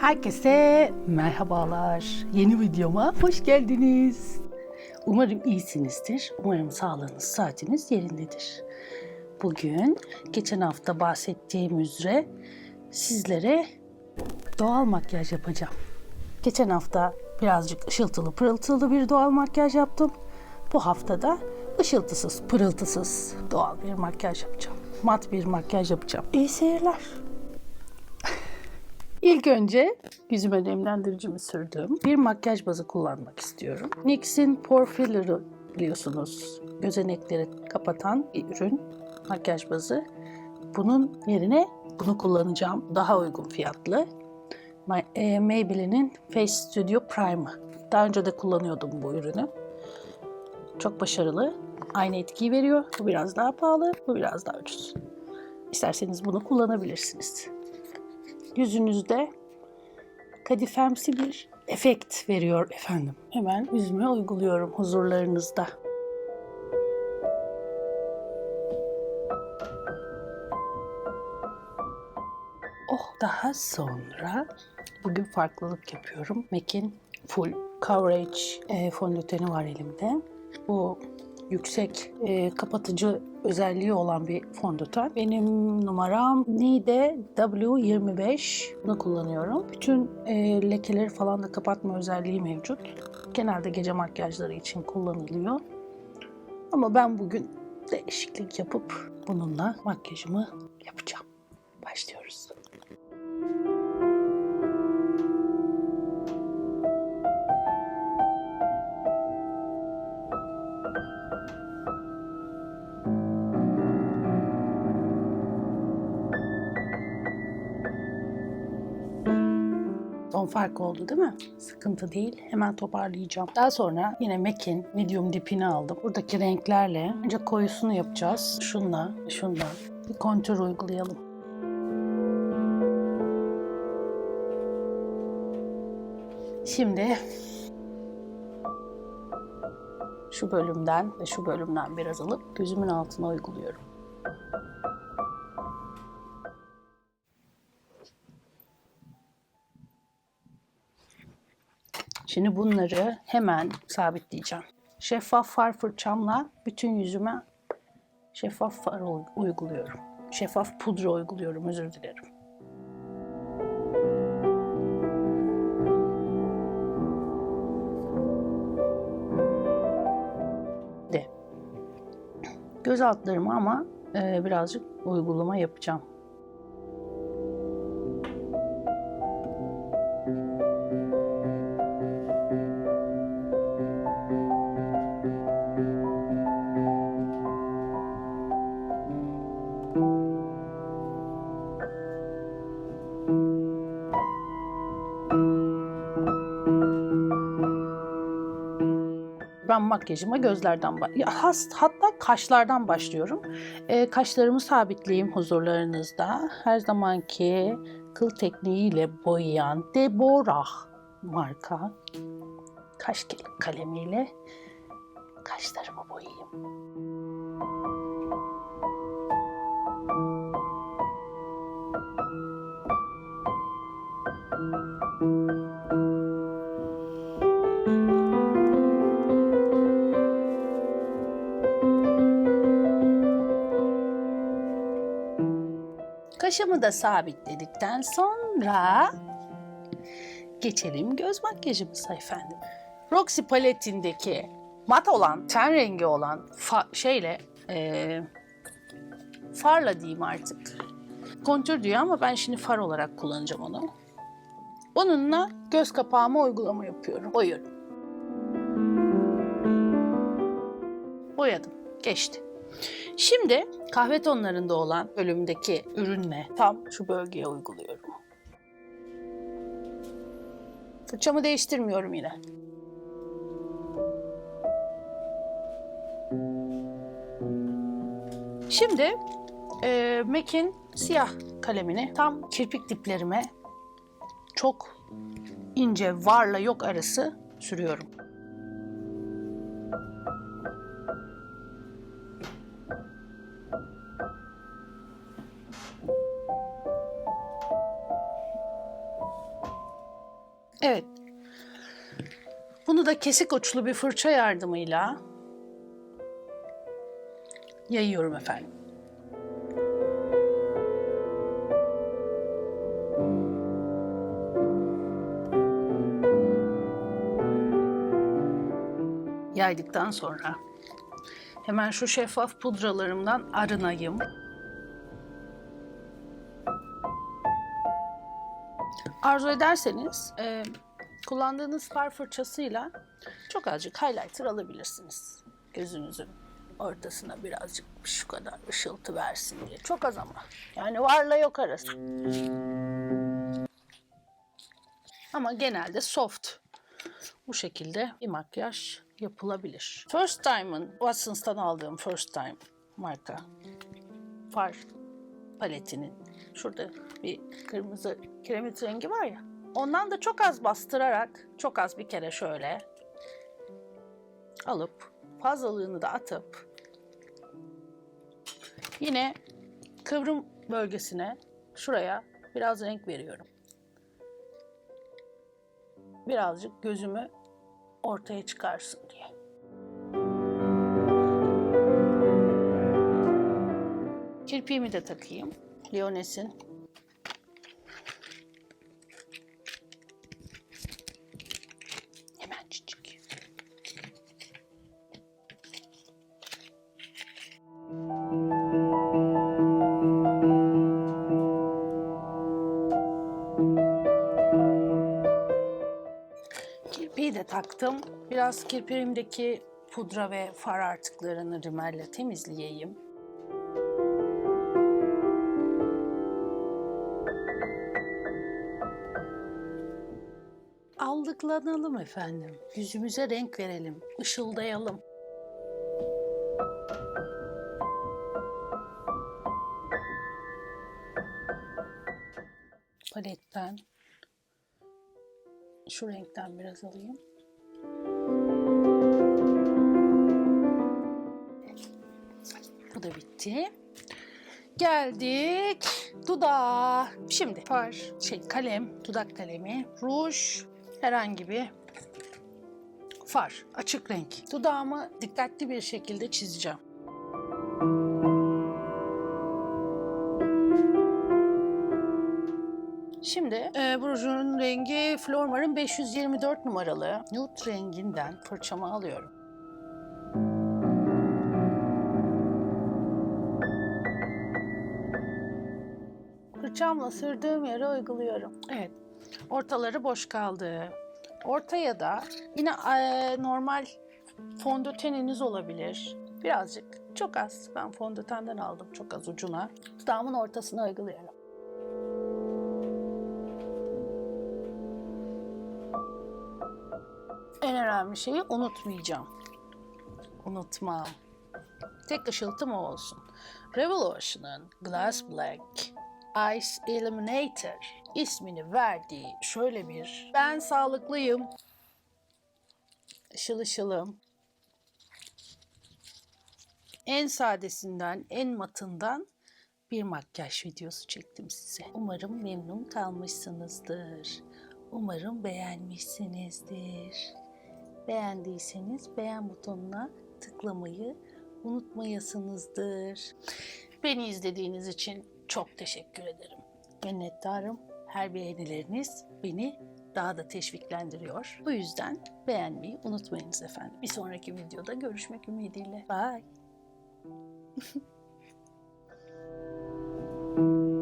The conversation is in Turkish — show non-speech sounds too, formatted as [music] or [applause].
Herkese merhabalar. Yeni videoma hoş geldiniz. Umarım iyisinizdir. Umarım sağlığınız, saatiniz yerindedir. Bugün geçen hafta bahsettiğim üzere sizlere doğal makyaj yapacağım. Geçen hafta birazcık ışıltılı pırıltılı bir doğal makyaj yaptım. Bu hafta da ışıltısız pırıltısız doğal bir makyaj yapacağım. Mat bir makyaj yapacağım. İyi seyirler. [laughs] İlk önce yüzüme nemlendiricimi sürdüm. Bir makyaj bazı kullanmak istiyorum. NYX'in Pore Filler'ı biliyorsunuz. Gözenekleri kapatan bir ürün. Makyaj bazı. Bunun yerine bunu kullanacağım. Daha uygun fiyatlı. E, Maybelline'in Face Studio Prime'ı. Daha önce de kullanıyordum bu ürünü. Çok başarılı. Aynı etkiyi veriyor. Bu biraz daha pahalı, bu biraz daha ucuz. İsterseniz bunu kullanabilirsiniz yüzünüzde kadifemsi bir efekt veriyor efendim. Hemen yüzüme uyguluyorum huzurlarınızda. Oh daha sonra bugün farklılık yapıyorum. MAC'in Full Coverage e, fondöteni var elimde. Bu yüksek e, kapatıcı özelliği olan bir fondöten. Benim numaram Nide W25. Bunu kullanıyorum. Bütün e, lekeleri falan da kapatma özelliği mevcut. Genelde gece makyajları için kullanılıyor. Ama ben bugün değişiklik yapıp bununla makyajımı yapacağım. Başlıyoruz. Fark oldu değil mi? Sıkıntı değil. Hemen toparlayacağım. Daha sonra yine MAC'in medium dipini aldım. Buradaki renklerle önce koyusunu yapacağız. Şunla, şunla. Bir kontür uygulayalım. Şimdi şu bölümden ve şu bölümden biraz alıp gözümün altına uyguluyorum. Şimdi bunları hemen sabitleyeceğim. Şeffaf far fırçamla bütün yüzüme şeffaf far uy- uyguluyorum. Şeffaf pudra uyguluyorum, özür dilerim. De. Göz altlarıma ama e, birazcık uygulama yapacağım. Ben makyajıma gözlerden has, hatta kaşlardan başlıyorum. Ee, kaşlarımı sabitleyeyim huzurlarınızda. Her zamanki kıl tekniğiyle boyayan Deborah marka kaş kal- kalemiyle kaşlarımı boyayayım. Kaşımı da sabitledikten sonra geçelim göz makyajımıza efendim. Roxy paletindeki mat olan, ten rengi olan şeyle eee, farla diyeyim artık. Kontür diyor ama ben şimdi far olarak kullanacağım onu. Bununla göz kapağıma uygulama yapıyorum. Boyuyorum. Boyadım. Geçti. Şimdi kahve tonlarında olan bölümdeki ürünle tam şu bölgeye uyguluyorum. Fırçamı değiştirmiyorum yine. Şimdi e, MAC'in siyah kalemini tam kirpik diplerime çok ince varla yok arası sürüyorum. Evet. Bunu da kesik uçlu bir fırça yardımıyla yayıyorum efendim. Yaydıktan sonra hemen şu şeffaf pudralarımdan arınayım. Arzu ederseniz e, kullandığınız far fırçasıyla çok azıcık highlighter alabilirsiniz. Gözünüzün ortasına birazcık şu kadar ışıltı versin diye. Çok az ama. Yani varla yok arası. Ama genelde soft. Bu şekilde bir makyaj yapılabilir. First Time'ın Watsons'tan aldığım First Time marka far paletinin şurada bir kırmızı kiremit rengi var ya. Ondan da çok az bastırarak, çok az bir kere şöyle alıp fazlalığını da atıp yine kıvrım bölgesine şuraya biraz renk veriyorum. Birazcık gözümü ortaya çıkarsın diye. Kirpiğimi de takayım. Leones'in. Hemencik. Kirpiği de taktım. Biraz kirpiğimdeki pudra ve far artıklarını rimelle temizleyeyim. Aldıklanalım efendim. Yüzümüze renk verelim, ışıldayalım. Paletten şu renkten biraz alayım. Bu da bitti. Geldik dudağa. Şimdi far, şey kalem, dudak kalemi, ruj, herhangi bir far, açık renk. Dudağımı dikkatli bir şekilde çizeceğim. Şimdi e, bu rujun rengi Flormar'ın 524 numaralı nude renginden fırçamı alıyorum. Fırçamla sürdüğüm yere uyguluyorum. Evet. Ortaları boş kaldı. Ortaya da yine e, normal fondöteniniz olabilir. Birazcık, çok az. Ben fondötenden aldım çok az ucuna. Dudağımın ortasına uyguluyorum. En önemli şeyi unutmayacağım. Unutmam. Tek ışıltım o olsun. Revolution'ın Glass Black Ice Illuminator ismini verdiği şöyle bir ben sağlıklıyım, ışıl ışılım, en sadesinden, en matından bir makyaj videosu çektim size. Umarım memnun kalmışsınızdır. Umarım beğenmişsinizdir. Beğendiyseniz beğen butonuna tıklamayı unutmayasınızdır. Beni izlediğiniz için çok teşekkür ederim. Minnettarım. Her beğenileriniz beni daha da teşviklendiriyor. Bu yüzden beğenmeyi unutmayınız efendim. Bir sonraki videoda görüşmek ümidiyle. Bye. [laughs]